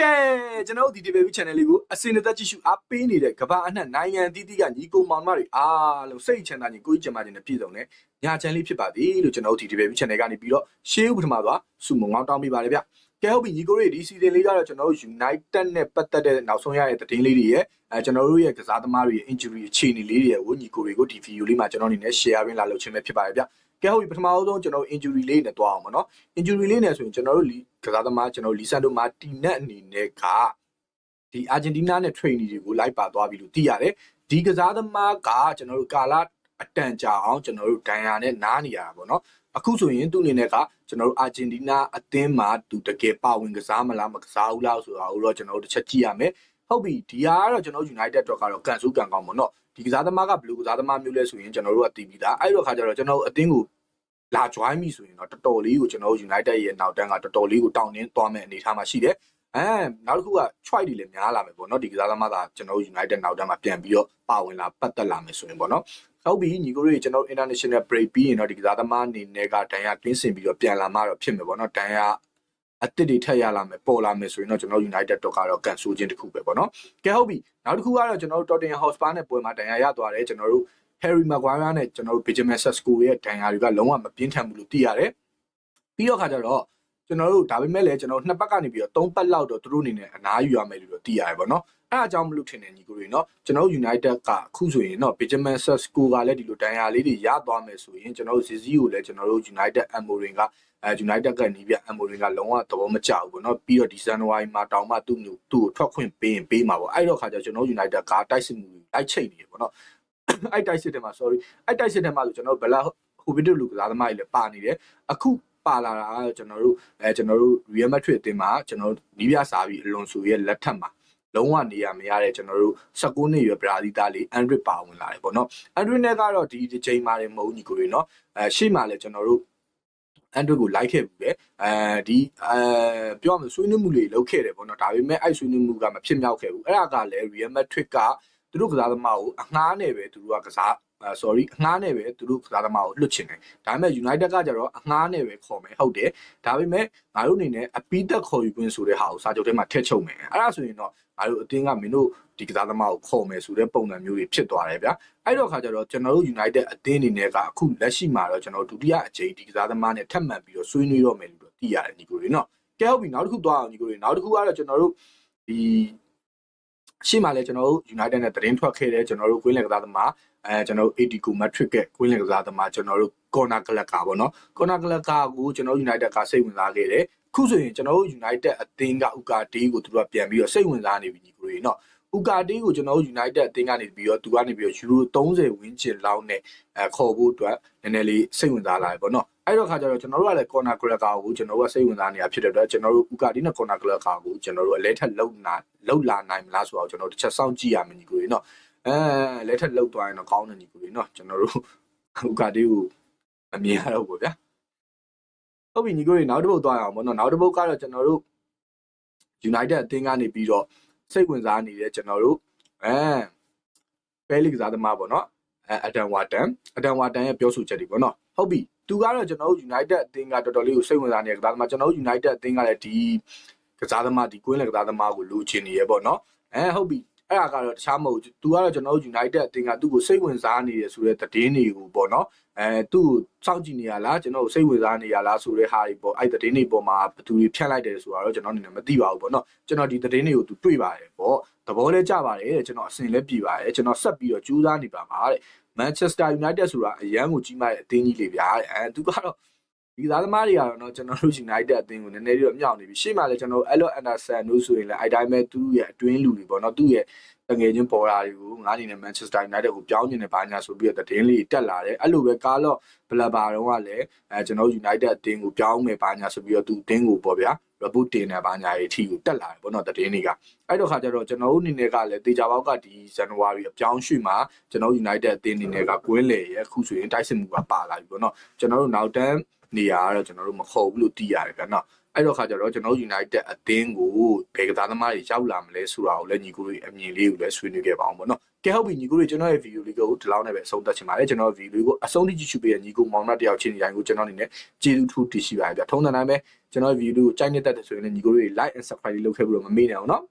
ကဲကျွန်တော်တို့ဒီ debut channel လေးကိုအစင်သက်ကြည့်ရှုအားပေးနေတဲ့ကမ္ဘာအနှံ့နိုင်ငံအသီးသီးကညီကိုမောင်မတွေအားလုံးစိတ်ချမ်းသာခြင်းကိုယ်ကြင်မာခြင်းနဲ့ပြည့်စုံတဲ့ညာချမ်းလေးဖြစ်ပါသည်လို့ကျွန်တော်တို့ဒီ debut channel ကနေပြီးတော့ရှေးဥပထမသွားစုမုံငေါင်းတောင်းပေးပါတယ်ဗျကဲဟုတ်ပြီညီကိုတွေဒီ season လေးကတော့ကျွန်တော်တို့ United နဲ့ပတ်သက်တဲ့နောက်ဆုံးရတဲ့သတင်းလေးတွေရဲ့အဲကျွန်တော်တို့ရဲ့ကစားသမားတွေရဲ့ injury အခြေအနေလေးတွေရဲ့ကိုညီကိုတွေကိုဒီ video လေးမှာကျွန်တော်အနေနဲ့ share ရင်းလာလုပ်ခြင်းပဲဖြစ်ပါတယ်ဗျ ကဲဟုတ်ပြီပထမဆုံးကျွန်တော်တို့ injury လေးနဲ့တွားအောင်ပါနော် injury လေးနဲ့ဆိုရင်ကျွန်တော်တို့လီကစားသမားကျွန်တော်လီဆန်ဒိုမာတီနက်အနေနဲ့ကဒီအာဂျင်တီးနားနဲ့ training တွေကိုလိုက်ပါသွားပြီလို့သိရတယ်ဒီကစားသမားကကျွန်တော်တို့ကာလာအတန်ကြာအောင်ကျွန်တော်တို့ဒိုင်ယာနဲ့နားနေရတာပေါ့နော်အခုဆိုရင်သူ့အနေနဲ့ကကျွန်တော်တို့အာဂျင်တီးနားအသင်းမှာသူတကယ်ပါဝင်ကစားမလားမကစားဘူးလားဆိုတာကိုတော့ကျွန်တော်တို့တစ်ချက်ကြည့်ရမယ်ဟုတ်ပြီဒီဟာကတော့ကျွန်တော် United အတွက်ကတော့ကန်ဆူကန်ကောင်းပေါ့နော်ဒီကစားသမားကဘယ်လိုကစားသမားမျိုးလဲဆိုရင်ကျွန်တော်တို့ကသိပြီးသားအဲ့တော့ခါကျတော့ကျွန်တော်တို့အသင်းကို လာ join ပြီဆိုရင်တော့တော်တော်လေးကိုကျွန်တော်တို့ United ရဲ့နောက်တန်းကတော်တော်လေးကိုတောင်းတင်းသွားမဲ့အနေအထားမှာရှိတယ်အဲနောက်တစ်ခုက choice တွေလည်းများလာမယ်ပေါ့နော်ဒီကစားသမားကကျွန်တော်တို့ United နောက်တန်းမှာပြန်ပြီးတော့ပါဝင်လာပတ်သက်လာမယ်ဆိုရင်ပေါ့နော်ဟုတ်ပြီညီကိုတို့ကျွန်တော် international break ပြီးရင်တော့ဒီကစားသမားအနေနဲ့ကဒဏ်ရာကင်းစင်ပြီးတော့ပြန်လာမှတော့ဖြစ်မယ်ပေါ့နော်ဒဏ်ရာအစ်စ်တွေထက်ရလာမယ်ပေါ်လာမယ်ဆိုရင်တော့ကျွန်တော် United တော့ကတော့ကန်ဆူခြင်းတစ်ခုပဲပေါ့နော်ကဲဟုတ်ပြီနောက်တစ်ခုကတော့ကျွန်တော်တို့ Tottenham Hotspur နဲ့ပွဲမှာဒဏ်ရာရသွားတယ်ကျွန်တော်တို့ Harry Maguire နဲ့ကျွန်တော်တို့ Benjamin Sesko ရဲ့ဒဏ်ရာတွေကလုံးဝမပြင်းထန်ဘူးလို့သိရတယ်။ပြီးတော့ခါကျတော့ကျွန်တော်တို့ဒါပေမဲ့လည်းကျွန်တော်နှစ်ပတ်ကနေပြီးတော့သုံးပတ်လောက်တော့သူတို့အနေနဲ့အနားယူရမယ်လို့တော့သိရတယ်ပေါ့နော်။အဲအကြောင်းမလို့ထင်တယ်ညီကိုတွေနော်။ကျွန်တော်တို့ United ကအခုဆိုရင်တော့ Benjamin Sesko ကလည်းဒီလိုဒဏ်ရာလေးတွေရသွားမယ်ဆိုရင်ကျွန်တော်တို့ Zizi ကိုလည်းကျွန်တော်တို့ United Amorin ကအဲ United ကနေပြအမိုရင်းကလုံးဝသဘောမကျဘူးပေါ့နော်ပြီးတော့ဒီဇန်နဝါရီမှာတောင်မှသူ့မျိုးသူ့ကိုထွက်ခွင့်ပေးရင်ပေးမှာပေါ့အဲ့တော့ခါကျကျွန်တော် United ကတိုက်စစ်မှုတွေတိုက်ချိတ်နေတယ်ပေါ့နော် အဲ့တိုက်စစ်တယ်မှာ sorry အဲ့တိုက်စစ်တယ်မှာဆိုကျွန်တော်တို့ဘလာဟိုဗီဒီယိုလူကစားသမားတွေလည်းပါနေတယ်အခုပါလာတာကကျွန်တော်တို့အဲကျွန်တော်တို့ Real Madrid အသင်းမှာကျွန်တော်တို့နီးပြစားပြီးအလွန်ဆိုရဲ့လက်ထက်မှာလုံးဝနေရမရတဲ့ကျွန်တော်တို့16နှစ်ရွယ်ဘရာဇီးသားလေးအန်ဒရစ်ပါဝင်လာတယ်ပေါ့နော်အန်ဒရစ်နဲ့ကတော့ဒီဒီချိန်မှာလည်းမဟုတ်ညီကိုတွေနော်အဲရှေ့မှာလည်းကျွန်တော်တို့အန်ဒရစ်ကိုလိုက်ခဲ့ဘူးလေအဲဒီအဲပြောရမယ်ဆွေးနွေးမှုတွေလုပ်ခဲ့တယ်ပေါ့နော်ဒါပေမဲ့အဲ့ဆွေးနွေးမှုကမဖြစ်မြောက်ခဲ့ဘူးအဲ့ဒါကလည်း Real Madrid က သူတို့ကစားသမားကိုအငှားနဲ့ပဲသူတို့ကကစားအဲ sorry အငှားနဲ့ပဲသူတို့ကစားသမားကိုလွတ်ချင်တယ်ဒါပေမဲ့ United ကကြတော့အငှားနဲ့ပဲခေါ်မယ်ဟုတ်တယ်ဒါပေမဲ့ငါတို့အနေနဲ့အပီးသက်ခေါ်ယူခွင့်ဆိုတဲ့ဟာကိုစာချုပ်ထဲမှာထည့်ချုပ်မယ်အဲ့ဒါဆိုရင်တော့ငါတို့အတင်းကမင်းတို့ဒီကစားသမားကိုခေါ်မယ်ဆိုတဲ့ပုံစံမျိုးတွေဖြစ်သွားတယ်ဗျာအဲ့တော့ခါကျတော့ကျွန်တော်တို့ United အသင်းအနေနဲ့ကအခုလက်ရှိမှာတော့ကျွန်တော်ဒုတိယအကြိမ်ဒီကစားသမားနဲ့ထပ်မံပြီးတော့ဆွေးနွေးတော့မယ်လို့သိရတယ်ညီကိုတွေနော်ကဲဟုတ်ပြီနောက်တစ်ခုသွားအောင်ညီကိုတွေနောက်တစ်ခုကတော့ကျွန်တော်တို့ဒီ ရှေ့မှာလည်းကျွန်တော်တို့ United နဲ့သတင်းထွက်ခဲ့တဲ့ကျွန်တော်တို့ကွင်းလယ်ကစားသမားအဲကျွန်တော်တို့ AD ကို Matrix ကကွင်းလယ်ကစားသမားကျွန်တော်တို့ Corner Clacker ပေါ့နော် Corner Clacker ကိုကျွန်တော် United ကစိတ်ဝင်စားခဲ့တယ်ခုဆိုရင်ကျွန်တော်တို့ United အသင်းကဥကာဒီကိုသူတို့ကပြန်ပြီးတော့စိတ်ဝင်စားနေပြီညီကိုတွေနော်ဥကာဒီကိုကျွန်တော်တို့ United အသင်းကနေပြီးတော့သူကနေပြီးတော့ Euro 30ဝန်းကျင်လောက်နဲ့အဲခေါ်ဖို့အတွက်နည်းနည်းလေးစိတ်ဝင်စားလာတယ်ပေါ့နော် အဲ့တော့ခါကျတော့ကျွန်တော်တို့ကလည်း corner cracker ကိုကျွန်တော်တို့ကစိတ်ဝင်စားနေတာဖြစ်တဲ့အတွက်ကျွန်တော်တို့ဥကာဒီနဲ့ corner cracker ကိုကျွန်တော်တို့အလဲထက်လုံနာလုံလာနိုင်မလားဆိုတော့ကျွန်တော်တို့တစ်ချက်စောင့်ကြည့်ရမယ်ညီကိုတွေနော်အဲလဲထက်လုံသွားရင်တော့ကောင်းတယ်ညီကိုတွေနော်ကျွန်တော်တို့ဥကာဒီကိုမမြင်ရတော့ဘူးဗျာဟုတ်ပြီညီကိုတွေနောက်တစ်ပုတ်သွားရအောင်ပေါ့နော်နောက်တစ်ပုတ်ကတော့ကျွန်တော်တို့ United အသင်းကနေပြီးတော့စိတ်ဝင်စားနေတဲ့ကျွန်တော်တို့အဲပဲလီကစားသမားပေါ့နော်အဲအဒန်ဝါတန်အဒန်ဝါတန်ရဲ့ပြောဆိုချက်တွေပေါ့နော်ဟုတ်ပြီ သူကတော့ကျွန်တော်တို့ United အသင်းကတော်တော်လေးကိုစိတ်ဝင်စားနေတဲ့ကစားသမားကျွန်တော်တို့ United အသင်းကလည်းဒီကစားသမားဒီကွင်းလက်ကစားသမားကိုလိုချင်နေရပေါ့နော်အဲဟုတ်ပြီ အဲ့ဒါကတော့တခြားမဟုတ်သူကတော့ကျွန်တော်တို့ United အသင်းကသူ့ကိုစိတ်ဝင်စားနေရဆိုတဲ့သတင်းတွေကိုပေါ့နော်အဲသူ့ကိုစောင့်ကြည့်နေရလားကျွန်တော်စိတ်ဝင်စားနေရလားဆိုတဲ့ဟာတွေပေါ့အဲ့သတင်းတွေပေါ်မှာဘယ်သူတွေဖြန့်လိုက်တယ်ဆိုတာတော့ကျွန်တော်အနေနဲ့မသိပါဘူးပေါ့နော်ကျွန်တော်ဒီသတင်းတွေကိုသူတွေ့ပါတယ်ပေါ့သဘောလဲကြပါတယ်တဲ့ကျွန်တော်အစဉ်လဲပြည်ပါတယ်ကျွန်တော်ဆက်ပြီးတော့ကြိုးစားနေပါမှာတဲ့ Manchester United ဆိုတာအရန်ကိုကြီးမားတဲ့အသင်းကြီးလေဗျာတဲ့အဲသူကတော့ ဒီသားသမားတွေကတော့နော်ကျွန်တော်တို့ United အသင်းကိုနည်းနည်းလေးတော့မြောက်နေပြီရှေ့မှာလည်းကျွန်တော် Elo Anderson တို့ဆိုရင်လည်းအဲ့တိုင်းပဲသူ့ရဲ့အတွင်းလူတွေပေါ့နော်သူ့ရဲ့တငယ်ချင်းပေါ်တာတွေကိုငါအနေနဲ့ Manchester United ကိုပြောင်းကျင်နေပါညာဆိုပြီးတော့သတင်းလေးတက်လာတယ်အဲ့လိုပဲကားလော့ဘလဘာတော့ကလည်းအဲကျွန်တော် United အသင်းကိုပြောင်းမယ်ပါညာဆိုပြီးတော့သူအသင်းကိုပေါ့ဗျာ report တင်နေပါညာရေးအထိကိုတက်လာတယ်ပေါ့နော်သတင်းတွေကအဲ့တော့ခါကျတော့ကျွန်တော်တို့အနေနဲ့ကလည်းတေချာပေါက်ကဒီဇန်နဝါရီအပြောင်းရွှေ့မှာကျွန်တော် United အသင်းအနေနဲ့ကကွင်းလေရဲ့အခုဆိုရင်တိုက်စစ်မှုကပါလာပြီပေါ့နော်ကျွန်တော်တို့နောက်တန်း နေရာကတော့ကျွန်တော်တို့မခေါ်ဘူးလို့သိရတယ်ဗျာနော်အဲ့တော့ခါကျတော့ကျွန်တော် United အသင်းကိုဘယ်ကစားသမားတွေရောက်လာမလဲဆိုတာကိုလည်းညီကိုတွေအမြင်လေးကိုလည်းဆွေးနွေးခဲ့ပါအောင်ပေါ့နော်ကဲဟုတ်ပြီညီကိုတွေကျွန်တော်ရဲ့ဗီဒီယိုလေးကိုဒီလောက်နဲ့ပဲအဆုံးသတ်ချင်ပါတယ်ကျွန်တော်ဗီဒီယိုလေးကိုအဆုံးထိကြည့်ရှုပေးတဲ့ညီကိုမောင်နှမတယောက်ချင်းတိုင်းကိုကျွန်တော်အနေနဲ့ကျေးဇူးထူးတင်ရှိပါတယ်ဗျထုံးတဲ့တိုင်းပဲကျွန်တော်ရဲ့ video ကိုကြိုက်နေတတ်တယ်ဆိုရင်လည်းညီကိုတို့တွေ like and subscribe လေးလုပ်ခဲ့ပြီးတော့မမေ့နဲ့အောင်နော်